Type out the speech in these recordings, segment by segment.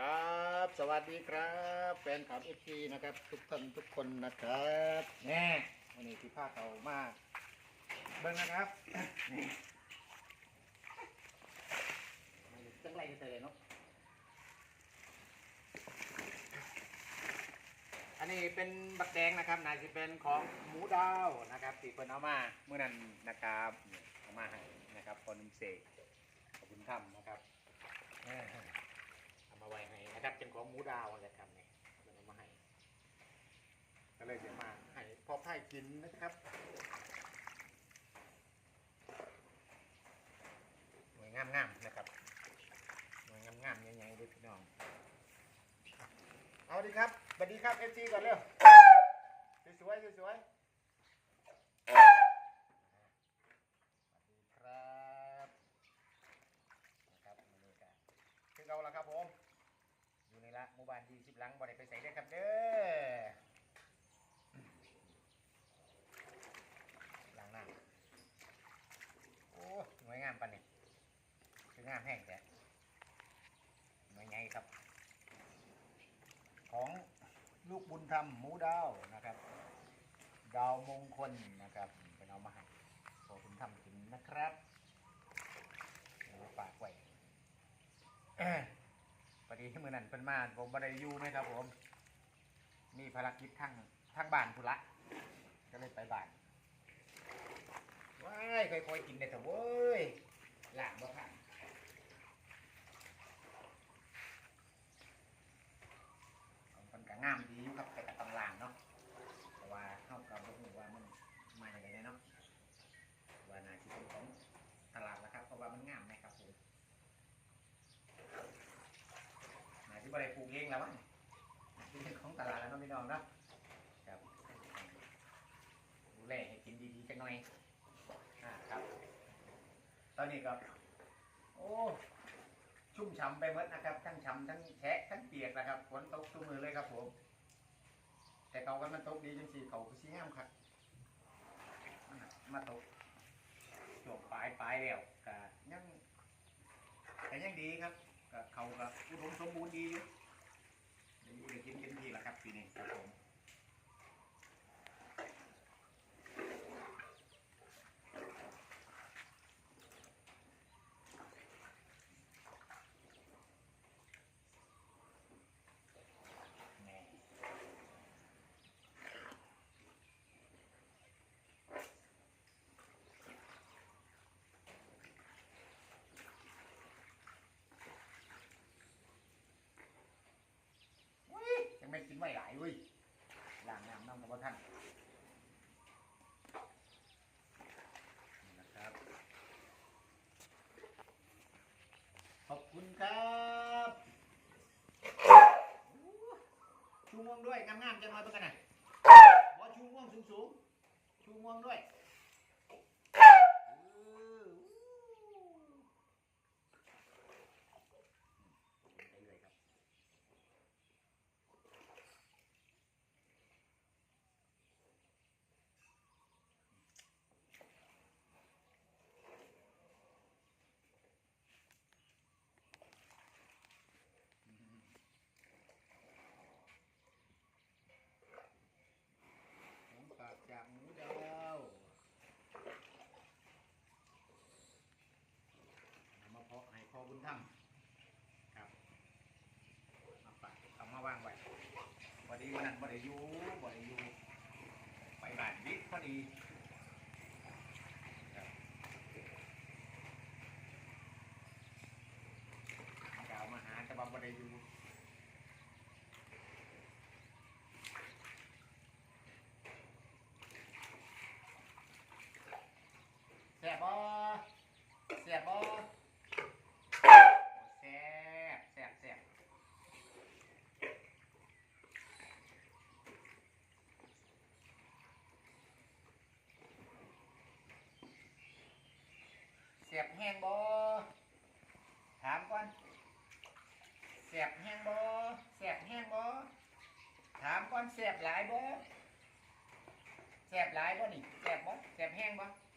ครับ สวัสดีครับแฟนคลับเอฟซีนะครับ ทุกท่านทุกคนนะครับแน่วันนี้ที่ภาคเก่ามากเบิ่งนะครับนี่จังไรจะเลยเนาะอันนี้เป็นบักแดงนะครับนายจะเป็นของหมูดาวนะครับที่เพิ่นเอามาเมื่อนั้นนะครับนี่เอามาให้นะครับพอนุ่มเสกขอบคุณทำนะครับ เป็นของหมูดาวนะครับเนี่ยเราเอามาให้ก็เลยจะมาให้พ่อพ่ายกินนะครับหน่วยงามๆนะครับหน่วยงามๆใหญ่ๆด้วยพี่น้อง เอาดีครับสวัสดีครับเอฟซีก่อนเร็วสวยๆสวยๆสวัสดีครับนะครับวันนี้ก็ คือเราละครับผม อยู่ในละหมู่บ้านยี่สิบหลังบ่ได้ไปใส่ได้ครับเด้อหลังหน้าโอ้หน่วยงามปันนี่คืองามแห้งแต่หน่วยใหญ่ครับ ของลูกบุญธรรมหมูดาวนะครับ ดาวมงคลนะครับเป็นเอามาให้ขอบุญธรรมกินนะครับโอ้ฝากไว้ พอดีเมือนั้นเป็นมาผมบได้อยู่ไหมครับผม มีภารกิจทางทางบ้านพุละ ก็เลยไปบ้านว้ายค่อยๆกินได้เถอะเว้ยหลานบ่ทันของมันก็งามดีอยู่ครับแต่กับตำรางเนาะเพราะว่าเข้ากับบ่ฮู้ว่ามันมาอย่างไรเนาะว่าน่าสิเป็นของตลาดแล้วครับเพราะว่ามันงามไหมครับผม หมายถึงว่าอะไรปลูกเองแล้วมั้งเป็นเรื่องของตลาดแล้วพี่น้องนะครับดูแลให้กินดีๆจังหน่อยครับ ตอนนี้ก็โอ้ชุ่มฉ่ำไปหมดนะครับ ทั้งฉ่ำทั้งแฉะทั้งเปียกนะครับฝนตกทุกมือเลยครับผม แต่เขากันมันตกดีจังสิเขาก็สีงามครับมาตกจบปลายปลายแล้วก็ยังแต่ยังดีครับ ก็เขาก็อุดมสมบูรณ์ดีอยู่เดี๋ยวอยู่ได้กินเต็มที่แล้วครับปีนี้ครับผมแหน่อุ้ยยังไม่กินไม่หลายเว้ยล้างน้ำน้ำกับท่านนี่นะครับ ขอบคุณครับชูม่วง ด้วยงามๆจะมาตัวกันนะบอชูม่วงสูงๆ ชูม่วงด้วยเออไปเลยครับ ของฝากจากหมูดาวเอามาเพาะให้พ่อบุญธรรมครับ มาฝากเอามาวางไว้พอดีวันนั้น บ่ได้อยู่บ่ได้อยู่ไปบ้านวิทย์พอดีครับกล่าวมาหาแต่ว่าบ่ได้อยู่ แซ่บบ่แซ่บบ่แซ่บแซ่บแซ่บ สียบแห้งบ่ถามก่อนเสียบแห้งบ่แซ่บแห้งบ่ถามก่อนเสียบหลายบ่แซ่บหลายบ่นี่แซ่บบ่แซ่บแห้งบ่โอ้เสียบแห้ง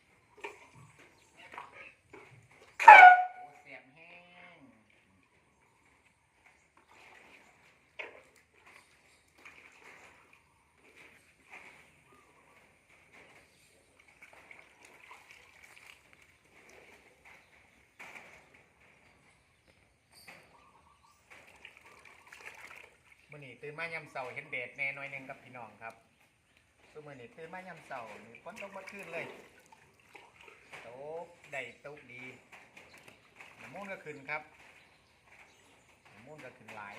นี้ตื่นมายามเสาเห็นแดดแน่หน่อยหนึงกับพี่น้องครับซุมื้อนี้ตื่นมายามเสานี่ฝนตกเมื่อคืนเลยตกได้ตกดีน้ำมูนก็ขึ้นครับน้ำมูนก็ขึ้นหลาย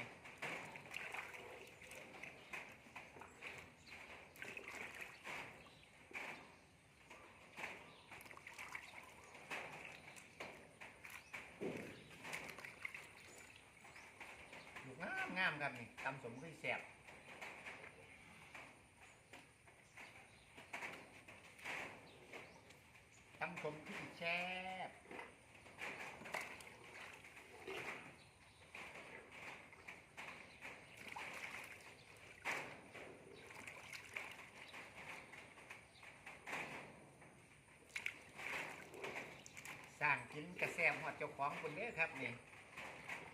ลูก งามครับนี่ตำสมขึ้นแสบตำสมขึ้นแซ่บสร้างกินกระแซมหอดเจ้าของคนเด้อครับนี่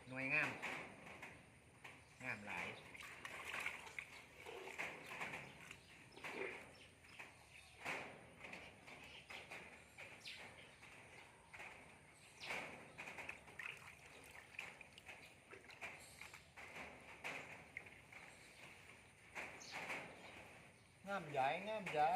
หน่วยงาม งามหลาย งามใหญ่งามใหญ่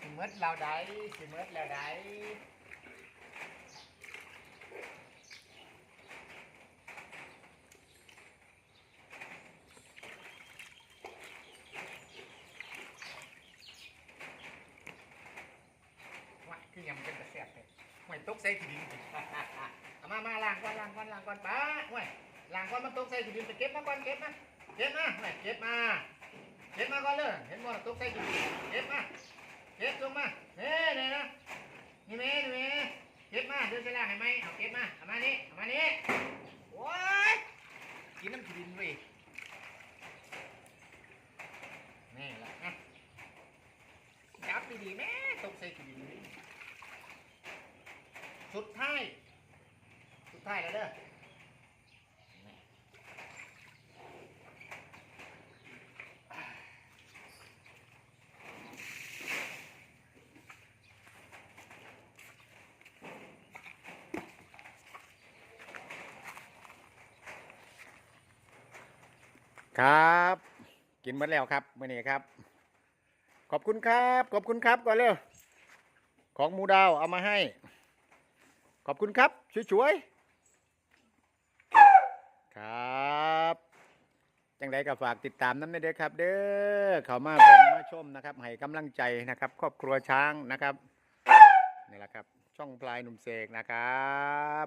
สิเมิดเราได้สิเมิดเราได้ว่าคือยังเป็นกระแสบ เลยห่ตกใส่ขี้ดินเอามามาล้างก่อนล้างก่อนล้างก่อนป้าห่วยล้างก่อนมันตกใส่ขี้ดินไปเก็บมาก่อนเก็บมาเก็บมาห่วยเก็บมาเก็บมาก่อนเลยเห็นบ่ตกใส่ขี้ดินเก็บมาเก็บลงมาเฮ้ยนี่นะนี่แม่นี่แม่เก็บมาเดี๋ยวจะล้างให้ไหมเอาเก็บมาเอามานี่เอามานี่โอ้ยกินน้ำขี้ดินเว้ยนี่แหละนะจับดีๆแม่ตกใส่ขี้ดิน สุดท้าย สุดท้ายแล้วเด้อนี่ครับ กินหมดแล้วครับมื่อนี้ครับ ขอบคุณครับ ขอบคุณครับก่อนเร็วของหมูดาวเอามาให้ ขอบคุณครับช่วยๆครับจังไดก็ฝากติดตามนั้นได้เด้อครับ เด้อเขามาเป็นมาชมนะครับให้กำลังใจนะครับ ครอบครัวช้างนะครับนี่แหละครับ ช่องพลายหนุ่มเสกนะครับ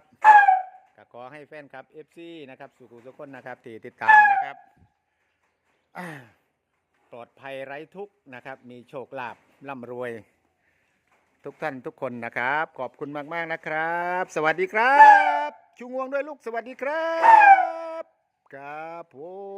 ก็ขอให้แฟนครับ FC นะครับ สุขุสุขคนนะครับที่ติดตามนะครับปลอดภัยไร้ทุกข์นะครับ มีโชคลาภร่ำรวย ทุกท่านทุกคนนะครับ ขอบคุณมาก ๆ นะครับ สวัสดีครับ ชูงวงด้วยลูกสวัสดีครับ ครับผม